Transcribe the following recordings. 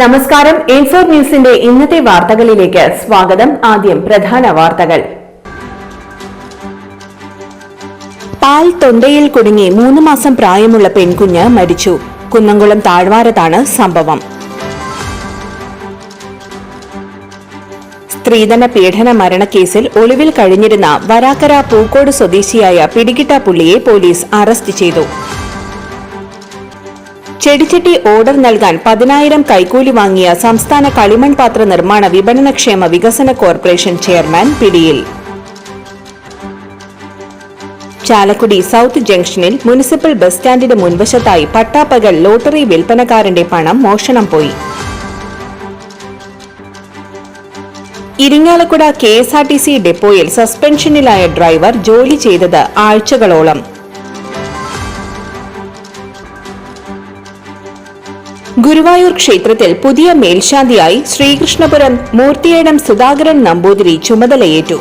നമസ്കാരം. ഇൻഫോ ന്യൂസിന്റെ ഇന്നത്തെ വാർത്തകളിലേക്ക് സ്വാഗതം. ആദ്യം പ്രധാന വാർത്തകൾ. പാൽ തൊണ്ടയിൽ കുടുങ്ങി മൂന്ന് മാസം പ്രായമുള്ള പെൺകുഞ്ഞ് മരിച്ചു. കുന്നംകുളം താഴ്വാരത്താണ് സംഭവം. സ്ത്രീധന പീഡന മരണക്കേസിൽ ഒളിവിൽ കഴിഞ്ഞിരുന്ന വരാക്കര പൂക്കോട് സ്വദേശിയായ പിടികിട്ട പുള്ളിയെ പോലീസ് അറസ്റ്റ് ചെയ്തു. ചെടിച്ചട്ടി ഓർഡർ നൽകാൻ പതിനായിരം കൈക്കൂലി വാങ്ങിയ സംസ്ഥാന കളിമൺ പാത്ര നിർമ്മാണ വിപണനക്ഷേമ വികസന കോർപ്പറേഷൻ ചെയർമാൻ പിടിയിൽ. ചാലക്കുടി സൗത്ത് ജംഗ്ഷനിൽ മുനിസിപ്പൽ ബസ് സ്റ്റാൻഡിന് മുൻവശത്തായി പട്ടാപ്പകൽ ലോട്ടറി വിൽപ്പനക്കാരന്റെ പണം മോഷണം പോയി. Irinjalakuda K S R T C ഡെപ്പോയിൽ സസ്പെൻഷനിലായ ഡ്രൈവർ ജോലി ചെയ്തത് ആഴ്ചകളോളം. ഗുരുവായൂർ ക്ഷേത്രത്തിൽ പുതിയ മേൽശാന്തിയായി ശ്രീകൃഷ്ണപുരം മൂർത്തിയേടം സുധാകരൻ നമ്പൂതിരി ചുമതലയേറ്റു.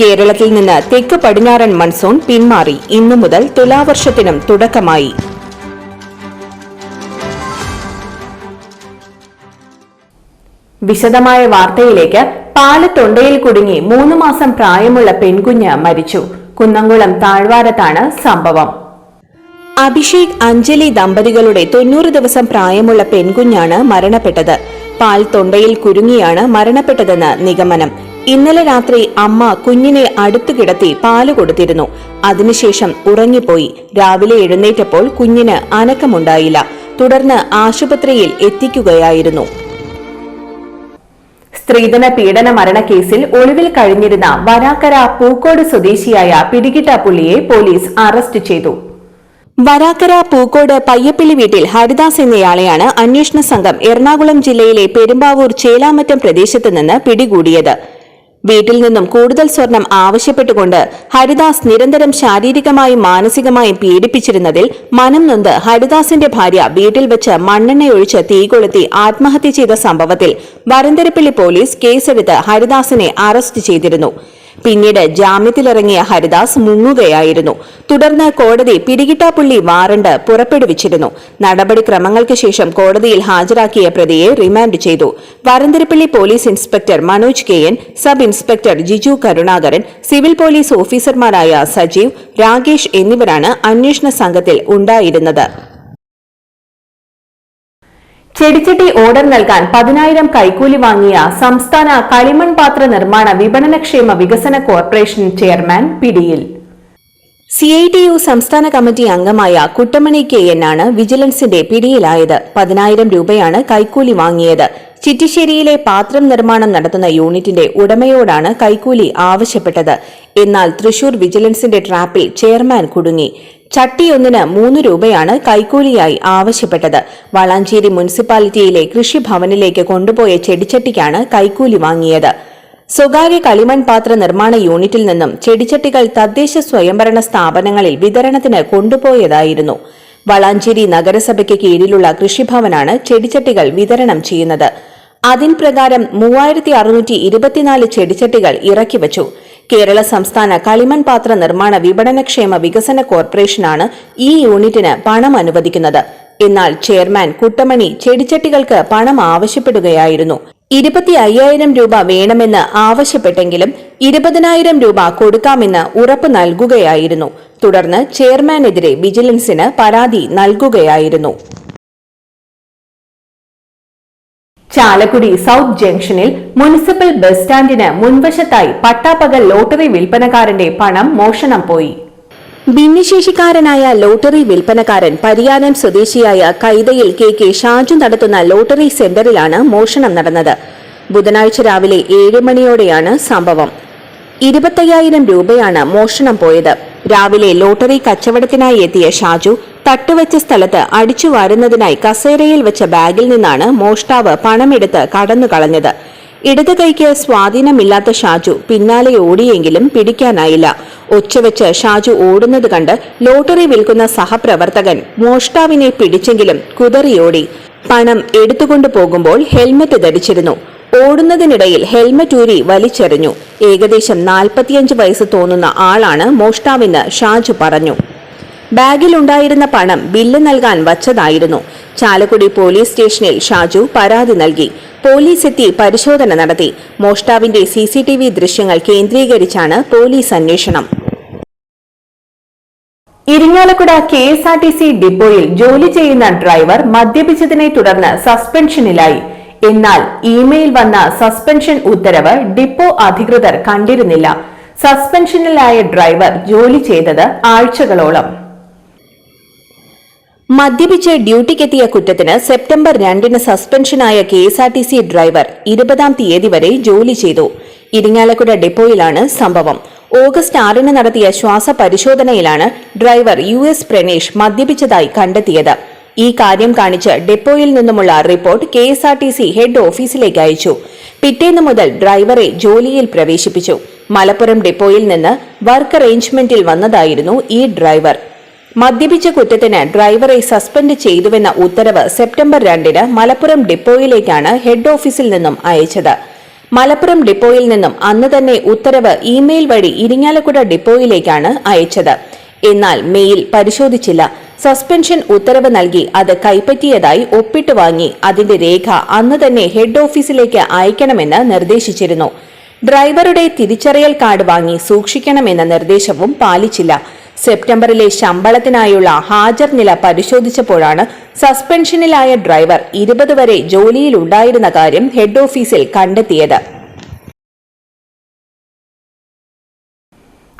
കേരളത്തിൽ നിന്ന് തെക്ക് പടിഞ്ഞാറൻ മൺസൂൺ പിന്മാറി. ഇന്നു മുതൽ തുലാവർഷത്തിനും തുടക്കമായി. വിശദമായ വാർത്തയിലേക്ക് പാലത്തൊണ്ടയിൽ കുടുങ്ങി മൂന്ന് മാസം പ്രായമുള്ള പെൺകുഞ്ഞ് മരിച്ചു. കുന്നംകുളം താഴ്വാരത്താണ് സംഭവം. അഭിഷേക് അഞ്ജലി ദമ്പതികളുടെ തൊണ്ണൂറ് ദിവസം പ്രായമുള്ള പെൺകുഞ്ഞാണ് മരണപ്പെട്ടത്. പാൽ തൊണ്ടയിൽ കുരുങ്ങിയാണ് മരണപ്പെട്ടതെന്ന് നിഗമനം. ഇന്നലെ രാത്രി അമ്മ കുഞ്ഞിനെ അടുത്തു കിടത്തി പാൽ കൊടുത്തിരുന്നു. അതിനുശേഷം ഉറങ്ങിപ്പോയി. രാവിലെ എഴുന്നേറ്റപ്പോൾ കുഞ്ഞിന് അനക്കമുണ്ടായില്ല. തുടർന്ന് ആശുപത്രിയിൽ എത്തിക്കുകയായിരുന്നു. സ്ത്രീധന പീഡന മരണക്കേസിൽ ഒളിവിൽ കഴിഞ്ഞിരുന്ന വരാക്കര പൂക്കോട് സ്വദേശിയായ പിടികിട്ട പുള്ളിയെ പോലീസ് അറസ്റ്റ് ചെയ്തു. വരാക്കര പൂക്കോട് പയ്യപ്പിള്ളി വീട്ടിൽ ഹരിദാസ് എന്നയാളെയാണ് അന്വേഷണ സംഘം എറണാകുളം ജില്ലയിലെ പെരുമ്പാവൂർ ചേലാമറ്റം പ്രദേശത്ത് നിന്ന് പിടികൂടിയത്. വീട്ടിൽ നിന്നും കൂടുതൽ സ്വർണം ആവശ്യപ്പെട്ടുകൊണ്ട് ഹരിദാസ് നിരന്തരം ശാരീരികമായും മാനസികമായും പീഡിപ്പിച്ചിരുന്നതിൽ മനം നൊന്ത് ഹരിദാസിന്റെ ഭാര്യ വീട്ടിൽ വെച്ച് മണ്ണെണ്ണയൊഴിച്ച് തീ കൊളുത്തി ആത്മഹത്യ ചെയ്ത സംഭവത്തിൽ വരന്തരപ്പള്ളി പോലീസ് കേസെടുത്ത് ഹരിദാസിനെ അറസ്റ്റ് ചെയ്തിരുന്നു. പിന്നീട് ജാമ്യത്തിലിറങ്ങിയ ഹരിദാസ് മുങ്ങുകയായിരുന്നു. തുടർന്ന് കോടതി പിടികിട്ടാപ്പുള്ളി വാറണ്ട് പുറപ്പെടുവിച്ചിരുന്നു. നടപടിക്രമങ്ങൾക്ക് ശേഷം കോടതിയിൽ ഹാജരാക്കിയ പ്രതിയെ റിമാൻഡ് ചെയ്തു. Varantharappilly police inspector Manoj K N sub inspector Jiju Karunakaran civil police ഓഫീസർമാരായ സജീവ് രാകേഷ് എന്നിവരാണ് അന്വേഷണ സംഘത്തിൽ ഉണ്ടായിരുന്നത്. ചെടിച്ചട്ടി ഓർഡർ നൽകാൻ പതിനായിരം കൈക്കൂലി വാങ്ങിയ സംസ്ഥാന കളിമൺ പാത്ര നിർമ്മാണ വിപണനക്ഷേമ വികസന കോർപ്പറേഷൻ ചെയർമാൻ പിടിയിൽ. സി ഐ ടി യു സംസ്ഥാന കമ്മിറ്റി അംഗമായ കുട്ടമണി കെ എൻ ആണ് വിജിലൻസിന്റെ പിടിയിലായത്. പതിനായിരം രൂപയാണ് കൈക്കൂലി വാങ്ങിയത്. ചിറ്റിശ്ശേരിയിലെ പാത്രം നിർമ്മാണം നടത്തുന്ന യൂണിറ്റിന്റെ ഉടമയോടാണ് കൈക്കൂലി ആവശ്യപ്പെട്ടത്. എന്നാൽ തൃശൂർ വിജിലൻസിന്റെ ട്രാപ്പിൽ ചെയർമാൻ കുടുങ്ങി. ചട്ടിയൊന്നിന് മൂന്ന് രൂപയാണ് കൈക്കൂലിയായി ആവശ്യപ്പെട്ടത്. വളാഞ്ചേരി മുനിസിപ്പാലിറ്റിയിലെ കൃഷിഭവനിലേക്ക് കൊണ്ടുപോയ ചെടിച്ചട്ടിക്കാണ് കൈക്കൂലി വാങ്ങിയത്. സ്വകാര്യ കളിമൺ പാത്ര നിർമ്മാണ യൂണിറ്റിൽ നിന്നും ചെടിച്ചട്ടികൾ തദ്ദേശ സ്വയംഭരണ സ്ഥാപനങ്ങളിൽ വിതരണത്തിന് കൊണ്ടുപോയതായിരുന്നു. വളാഞ്ചേരി നഗരസഭയ്ക്ക് കീഴിലുള്ള കൃഷിഭവനാണ് ചെടിച്ചട്ടികൾ വിതരണം ചെയ്യുന്നത്. അതിൻ പ്രകാരം മൂവായിരത്തി അറുന്നൂറ്റി ഇരുപത്തിനാല് ചെടിച്ചട്ടികൾ ഇറക്കിവച്ചു കേരള സംസ്ഥാന കളിമൺ പാത്ര നിർമ്മാണ വിപണനക്ഷേമ വികസന കോർപ്പറേഷനാണ് ഈ യൂണിറ്റിന് പണം അനുവദിക്കുന്നത്. എന്നാൽ ചെയർമാൻ കുട്ടമണി ചെടിച്ചട്ടികൾക്ക് പണം ആവശ്യപ്പെടുകയായിരുന്നു. ഇരുപത്തി അയ്യായിരം രൂപ വേണമെന്ന് ആവശ്യപ്പെട്ടെങ്കിലും ഇരുപതിനായിരം രൂപ കൊടുക്കാമെന്ന് ഉറപ്പ് നൽകുകയായിരുന്നു. തുടർന്ന് ചെയർമാനെതിരെ വിജിലൻസിന് പരാതി നൽകുകയായിരുന്നു. ചാലക്കുടി സൗത്ത് ജംഗ്ഷനിൽ മുനിസിപ്പൽ ബസ് സ്റ്റാൻഡിന് മുൻവശത്തായി പട്ടാപ്പകൽ ലോട്ടറി വിൽപ്പനക്കാരന്റെ പണം മോഷണം പോയി. ഭിന്നശേഷിക്കാരനായ ലോട്ടറി വിൽപ്പനക്കാരൻ പരിയാനം സ്വദേശിയായ കൈതയിൽ കെ കെ ഷാജു നടത്തുന്ന ലോട്ടറി സെന്ററിലാണ് മോഷണം നടന്നത്. ബുധനാഴ്ച രാവിലെ ഏഴ് മണിയോടെയാണ് സംഭവം. ഇരുപത്തയ്യായിരം രൂപയാണ് മോഷണം പോയത്. രാവിലെ ലോട്ടറി കച്ചവടത്തിനായി എത്തിയ ഷാജു തട്ടുവച്ച സ്ഥലത്ത് അടിച്ചു വാരുന്നതിനായി കസേരയിൽ വെച്ച ബാഗിൽ നിന്നാണ് മോഷ്ടാവ് പണമെടുത്ത് കടന്നു കളഞ്ഞത് ഇടത് കൈക്ക് സ്വാധീനമില്ലാത്ത ഷാജു പിന്നാലെ ഓടിയെങ്കിലും പിടിക്കാനായില്ല. ഒച്ചവെച്ച് ഷാജു ഓടുന്നത് കണ്ട് ലോട്ടറി വിൽക്കുന്ന സഹപ്രവർത്തകൻ മോഷ്ടാവിനെ പിടിച്ചെങ്കിലും കുതറിയോടി. പണം എടുത്തുകൊണ്ടു പോകുമ്പോൾ ഹെൽമറ്റ് ധരിച്ചിരുന്നു. ഓടുന്നതിനിടയിൽ ഹെൽമറ്റ് ഊരി വലിച്ചെറിഞ്ഞു. ഏകദേശം നാൽപ്പത്തിയഞ്ച് വയസ്സ് തോന്നുന്ന ആളാണ് മോഷ്ടാവെന്ന് ഷാജു പറഞ്ഞു. ബാഗിലുണ്ടായിരുന്ന പണം ബില്ല് നൽകാൻ വച്ചതായിരുന്നു. ചാലക്കുടി പോലീസ് സ്റ്റേഷനിൽ ഷാജു പരാതി നൽകി. പോലീസ് എത്തി പരിശോധന നടത്തി. മോഷ്ടാവിന്റെ സിസിടിവി ദൃശ്യങ്ങൾ കേന്ദ്രീകരിച്ചാണ് പോലീസ് അന്വേഷണം. Irinjalakuda K S R T C ഡിപ്പോയിൽ ജോലി ചെയ്യുന്ന ഡ്രൈവർ മദ്യപിച്ചതിനെ തുടർന്ന് സസ്പെൻഷനിലായി. എന്നാൽ ഇമെയിൽ വന്ന സസ്പെൻഷൻ ഉത്തരവ് ഡിപ്പോ അധികൃതർ കണ്ടിരുന്നില്ല. സസ്പെൻഷനിലായ ഡ്രൈവർ ജോലി ചെയ്തത് ആഴ്ചകളോളം. മദ്യപിച്ച് ഡ്യൂട്ടിക്കെത്തിയ കുറ്റത്തിന് സെപ്റ്റംബർ രണ്ടിന് സസ്പെൻഷനായ K S R T C driver ഇരുപതാം തീയതി വരെ ജോലി ചെയ്തു. ഇരിങ്ങാലക്കുട ഡിപ്പോയിലാണ് സംഭവം. ഓഗസ്റ്റ് ആറിന് നടത്തിയ ശ്വാസ പരിശോധനയിലാണ് ഡ്രൈവർ യു എസ് പ്രണേഷ് മദ്യപിച്ചതായി കണ്ടെത്തിയത്. ഈ കാര്യം കാണിച്ച് ഡിപ്പോയിൽ നിന്നുമുള്ള report K S R T C head ഓഫീസിലേക്ക് അയച്ചു. പിറ്റേന്ന് മുതൽ ഡ്രൈവറെ ജോലിയിൽ പ്രവേശിപ്പിച്ചു. മലപ്പുറം ഡിപ്പോയിൽ നിന്ന് വർക്ക് അറേഞ്ച്മെന്റിൽ വന്നതായിരുന്നു ഈ ഡ്രൈവർ. മദ്യപിച്ച കുറ്റത്തിന് ഡ്രൈവറെ സസ്പെൻഡ് ചെയ്തുവെന്ന ഉത്തരവ് സെപ്റ്റംബർ രണ്ടിന് മലപ്പുറം ഡിപ്പോയിലേക്കാണ് ഹെഡ് ഓഫീസിൽ നിന്നും അയച്ചത്. മലപ്പുറം ഡിപ്പോയിൽ നിന്നും അന്ന് തന്നെ ഉത്തരവ് ഇമെയിൽ വഴി ഇരിങ്ങാലക്കുട ഡിപ്പോയിലേക്കാണ് അയച്ചത്. എന്നാൽ മെയിൽ പരിശോധിച്ചില്ല. സസ്പെൻഷൻ ഉത്തരവ് നൽകി അത് കൈപ്പറ്റിയതായി ഒപ്പിട്ട് വാങ്ങി അതിന്റെ രേഖ അന്ന് തന്നെ ഹെഡ് ഓഫീസിലേക്ക് അയക്കണമെന്ന് നിർദ്ദേശിച്ചിരുന്നു. ഡ്രൈവറുടെ തിരിച്ചറിയൽ കാർഡ് വാങ്ങി സൂക്ഷിക്കണമെന്ന നിർദ്ദേശവും പാലിച്ചില്ല. സെപ്റ്റംബറിലെ ശമ്പളത്തിനായുള്ള ഹാജർ നില പരിശോധിച്ചപ്പോഴാണ് സസ്പെൻഷനിലായ ഡ്രൈവർ ഇരുപത് വരെ ജോലിയിലുണ്ടായിരുന്ന കാര്യം ഹെഡ് ഓഫീസിൽ കണ്ടെത്തിയത്.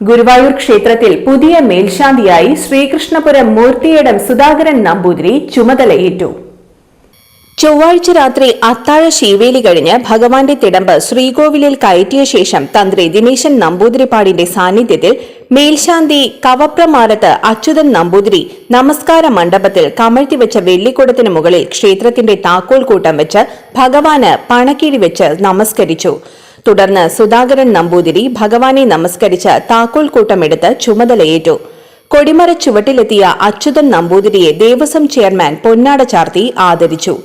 ഗുരുവായൂർ ക്ഷേത്രത്തിൽ പുതിയ മേൽശാന്തിയായി ശ്രീകൃഷ്ണപുരം മൂർത്തിയേടം സുധാകരൻ നമ്പൂതിരി ചുമതലയേറ്റു. ചൊവ്വാഴ്ച രാത്രി അത്താഴ ശീവേലി കഴിഞ്ഞ് ഭഗവാന്റെ തിടമ്പ് ശ്രീകോവിലിൽ കയറ്റിയ ശേഷം തന്ത്രി ദിനേശൻ നമ്പൂതിരിപ്പാടിന്റെ സാന്നിധ്യത്തിൽ മേൽശാന്തി കവപ്രമാരത്ത് അച്യുതൻ നമ്പൂതിരി നമസ്കാര മണ്ഡപത്തിൽ കമഴ്ത്തിവെച്ച വെള്ളിക്കുടത്തിന് മുകളിൽ ക്ഷേത്രത്തിന്റെ താക്കോൽ കൂട്ടം വെച്ച് ഭഗവാന് പണക്കിഴി വെച്ച് നമസ്കരിച്ചു. തുടർന്ന് സുധാകരൻ നമ്പൂതിരി ഭഗവാനെ നമസ്കരിച്ച് താക്കോൽ കൂട്ടമെടുത്ത് ചുമതലയേറ്റു. കൊടിമര ചുവട്ടിലെത്തിയ അച്യുതൻ നമ്പൂതിരിയെ ദേവസ്വം ചെയർമാൻ പൊന്നാട ചാർത്തി ആദരിച്ചു.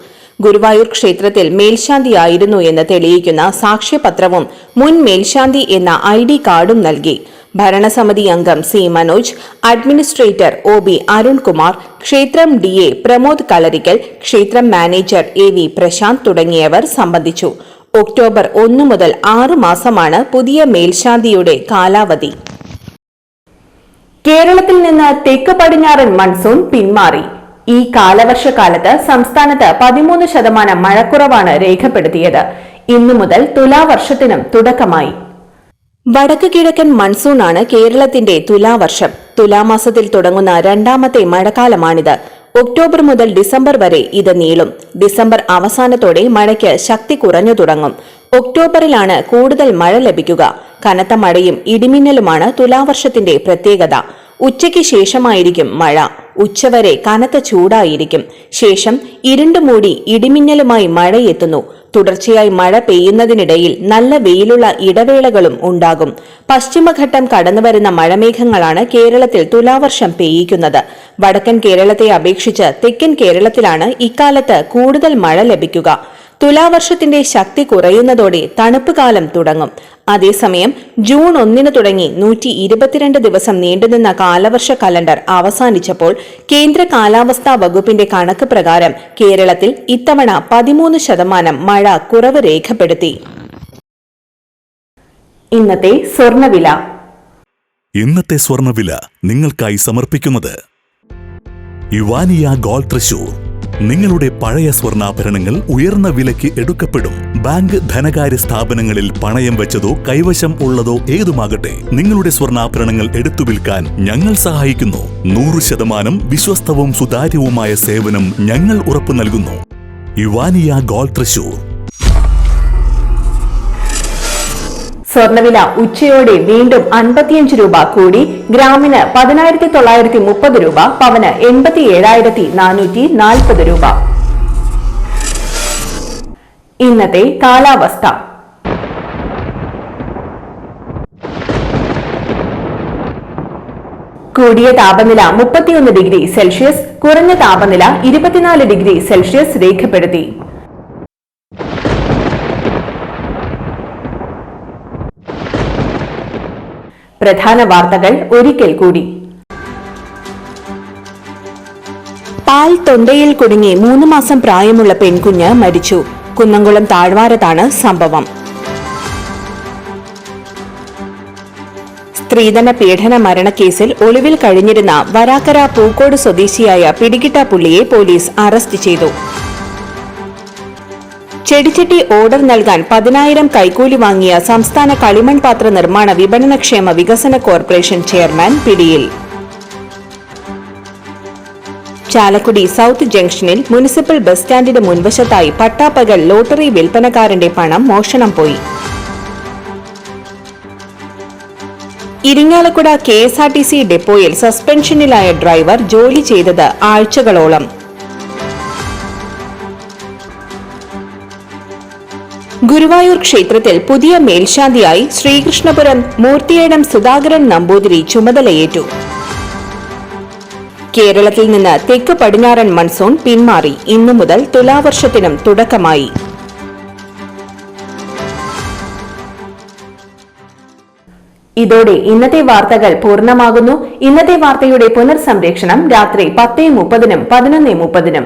ഗുരുവായൂർ ക്ഷേത്രത്തിൽ മേൽശാന്തിയായിരുന്നു എന്ന് തെളിയിക്കുന്ന സാക്ഷ്യപത്രവും മുൻ മേൽശാന്തി എന്ന ഐ ഡി കാർഡും നൽകി. ഭരണസമിതി അംഗം C Manoj administrator O B Arunkumar ക്ഷേത്രം ഡി എ പ്രമോദ് കളരിക്കൽ ക്ഷേത്രം മാനേജർ എ വി പ്രശാന്ത് തുടങ്ങിയവർ സംബന്ധിച്ചു. ഒക്ടോബർ ഒന്ന് മുതൽ ആറ് മാസമാണ് പുതിയ മേൽശാന്തിയുടെ കാലാവധി. കേരളത്തിൽ നിന്ന് തെക്ക് പടിഞ്ഞാറൻ മൺസൂൺ പിന്മാറി. ഈ കാലവർഷക്കാലത്ത് സംസ്ഥാനത്ത് പതിമൂന്ന് ശതമാനം മഴക്കുറവാണ് രേഖപ്പെടുത്തിയത്. ഇന്നു മുതൽ തുലാവർഷത്തിനും തുടക്കമായി. വടക്ക് കിഴക്കൻ മൺസൂണാണ് കേരളത്തിന്റെ തുലാവർഷം. തുലാമാസത്തിൽ തുടങ്ങുന്ന രണ്ടാമത്തെ മഴക്കാലമാണിത്. ഒക്ടോബർ മുതൽ ഡിസംബർ വരെ ഇത് നീളും. ഡിസംബർ അവസാനത്തോടെ മഴയ്ക്ക് ശക്തി കുറഞ്ഞു തുടങ്ങും. ഒക്ടോബറിലാണ് കൂടുതൽ മഴ ലഭിക്കുക. കനത്ത മഴയും ഇടിമിന്നലുമാണ് തുലാവർഷത്തിന്റെ പ്രത്യേകത. ഉച്ചയ്ക്ക് ശേഷമായിരിക്കും മഴ. ഉച്ചവരെ കനത്ത ചൂടായിരിക്കും. ശേഷം ഇരുണ്ടുമൂടി ഇടിമിന്നലുമായി മഴയെത്തുന്നു. തുടർച്ചയായി മഴ പെയ്യുന്നതിനിടയിൽ നല്ല വെയിലുള്ള ഇടവേളകളും ഉണ്ടാകും. പശ്ചിമഘട്ടം കടന്നുവരുന്ന മഴമേഘങ്ങളാണ് കേരളത്തിൽ തുലാവർഷം പെയ്യിക്കുന്നത്. വടക്കൻ കേരളത്തെ അപേക്ഷിച്ച് തെക്കൻ കേരളത്തിലാണ് ഇക്കാലത്ത് കൂടുതൽ മഴ ലഭിക്കുക. തുലാവർഷത്തിന്റെ ശക്തി കുറയുന്നതോടെ തണുപ്പ് കാലം തുടങ്ങും. അതേസമയം ജൂൺ ഒന്നിന് തുടങ്ങി നൂറ്റി ഇരുപത്തിരണ്ട് ദിവസം നീണ്ടുനിന്ന കാലവർഷ കലണ്ടർ അവസാനിച്ചപ്പോൾ കേന്ദ്ര കാലാവസ്ഥാ വകുപ്പിന്റെ കണക്ക് പ്രകാരം കേരളത്തിൽ ഇത്തവണ പതിമൂന്ന് ശതമാനം മഴ കുറവ് രേഖപ്പെടുത്തി. ഇന്നത്തെ സ്വർണവില. ഇന്നത്തെ സ്വർണവില നിങ്ങൾക്കായി സമർപ്പിക്കുന്നത് യുവാനിയ ഗോൾ തൃശൂർ. നിങ്ങളുടെ പഴയ സ്വർണാഭരണങ്ങൾ ഉയർന്ന വിലയ്ക്ക് എടുക്കപ്പെടും. ബാങ്ക് ധനകാര്യ സ്ഥാപനങ്ങളിൽ പണയം വെച്ചതോ കൈവശം ഉള്ളതോ ഏതുമാകട്ടെ നിങ്ങളുടെ സ്വർണാഭരണങ്ങൾ എടുത്തു വിൽക്കാൻ ഞങ്ങൾ സഹായിക്കുന്നു. നൂറ് ശതമാനം വിശ്വസ്തവും സുതാര്യവുമായ സേവനം ഞങ്ങൾ ഉറപ്പു നൽകുന്നു. യുവാനിയ ഗോൾ തൃശൂർ. സ്വർണവില ഉച്ചയോടെ വീണ്ടും അൻപത്തിയഞ്ച് രൂപ കൂടി. ഗ്രാമിന് പതിനായിരത്തി തൊള്ളായിരത്തി മുപ്പത് രൂപ പവന് എൺപത്തി ഏഴായിരത്തി നാനൂറ്റി നാൽപ്പത് രൂപ. ഇന്നത്തെ കാലാവസ്ഥ. കൂടിയ താപനില മുപ്പത്തിയൊന്ന് ഡിഗ്രി സെൽഷ്യസ് കുറഞ്ഞ താപനില ഇരുപത്തിനാല് ഡിഗ്രി സെൽഷ്യസ് രേഖപ്പെടുത്തി. പ്രധാന വാർത്തകൾ ഒരിക്കൽ കൂടി. പാൽ തൊണ്ടയിൽ കുടുങ്ങി മൂന്ന് മാസം പ്രായമുള്ള പെൺകുഞ്ഞ് മരിച്ചു. കുന്നംകുളം താഴ്വാരത്താണ് സംഭവം. സ്ത്രീധന പീഡന മരണക്കേസിൽ ഒളിവിൽ കഴിഞ്ഞിരുന്ന വരാക്കര പൂക്കോട് സ്വദേശിയായ പിടികിട്ട പുള്ളിയെ പോലീസ് അറസ്റ്റ് ചെയ്തു. ചെടിച്ചട്ടി ഓർഡർ നൽകാൻ പതിനായിരം കൈക്കൂലി വാങ്ങിയ സംസ്ഥാന കളിമൺ പാത്ര നിർമ്മാണ വിപണനക്ഷേമ വികസന കോർപ്പറേഷൻ ചെയർമാൻ പിടിയിൽ. ചാലക്കുടി സൗത്ത് ജംഗ്ഷനിൽ മുനിസിപ്പൽ ബസ് സ്റ്റാൻഡിന് മുൻവശത്തായി പട്ടാപ്പകൽ ലോട്ടറി വിൽപ്പനക്കാരന്റെ പണം മോഷണം പോയി. Irinjalakuda K S R T C ഡെപ്പോയിൽ സസ്പെൻഷനിലായ ഡ്രൈവർ ജോലി ചെയ്തത് ആഴ്ചകളോളം. ഗുരുവായൂർ ക്ഷേത്രത്തിൽ പുതിയ മേൽശാന്തിയായി ശ്രീകൃഷ്ണപുരം മൂർത്തിയേടം സുധാകരൻ നമ്പൂതിരി ചുമതലയേറ്റു. കേരളത്തിൽ നിന്ന് തെക്ക് പടിഞ്ഞാറൻ മൺസൂൺ പിന്മാറി. ഇന്നു മുതൽ തുലാവർഷത്തിനും തുടക്കമായി. ഇതോടെ ഇന്നത്തെ വാർത്തകൾ പൂർണമാകുന്നു. ഇന്നത്തെ വാർത്തയുടെ പുനർസംരക്ഷണം രാത്രി പത്തേ മുപ്പതിനും പതിനൊന്നേ മുപ്പതിനും.